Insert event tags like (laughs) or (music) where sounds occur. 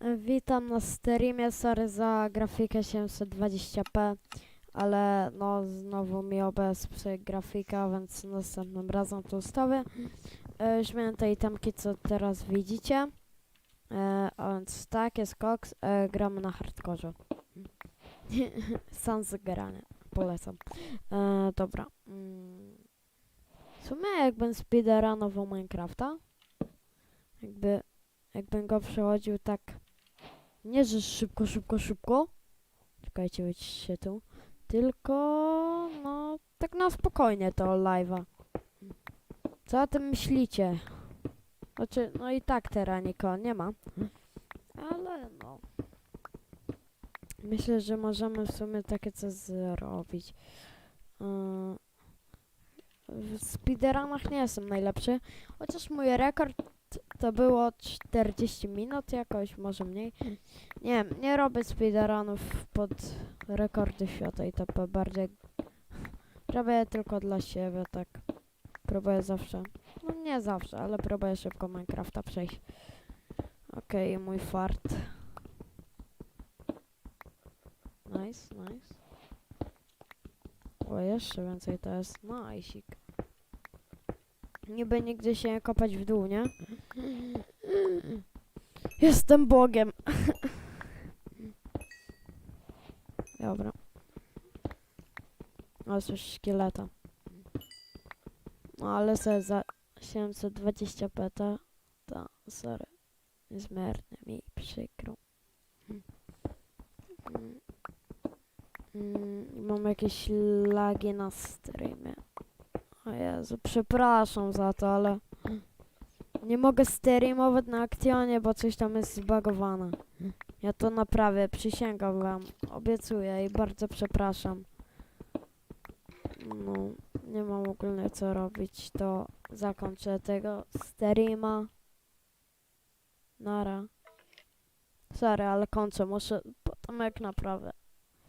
Witam na streamie, sorry za grafikę 720p, ale no znowu mi OBS grafika, więc następnym razem to ustawię. E, Już miałem te itemki, co teraz widzicie. E, a więc tak, jest koks, e, gramy na hardkorze. (laughs) Sans granie, polecam. E, dobra. Mm. W sumie jakbym speedrunował Minecrafta, jakby, jakbym go przechodził tak nie, że szybko, szybko, szybko. Czekajcie, wyciście tu. Tylko, no, tak na spokojnie to live'a. Co o tym myślicie? Znaczy, no i tak teraz nikogo nie ma. Ale no. Myślę, że możemy w sumie takie coś zrobić. Yy, w speedrunach nie jestem najlepszy. Chociaż mój rekord to było 40 minut jakoś, może mniej. Nie nie robię speedrunów pod rekordy świata i to bardziej robię tylko dla siebie, tak. Próbuję zawsze, no nie zawsze, ale próbuję szybko Minecrafta przejść. Okej, mój fart. Nice, nice. O, jeszcze więcej to jest. Najsik. Niby nigdzie się kopać w dół, nie? Jestem Bogiem. Dobra. O, coś szkieleta. No ale sobie za 720p to, to sorry. Niezmiernie mi przykro. Mm. Mm, Mam jakieś lagi na streamie. Jezu, przepraszam za to, ale nie mogę streamować na akcjonie, bo coś tam jest zbagowane. Ja to naprawię, przysięgam wam, obiecuję i bardzo przepraszam. No, nie mam ogólnie co robić, to zakończę tego streama. Nara. Sorry, ale kończę, muszę potem jak naprawię.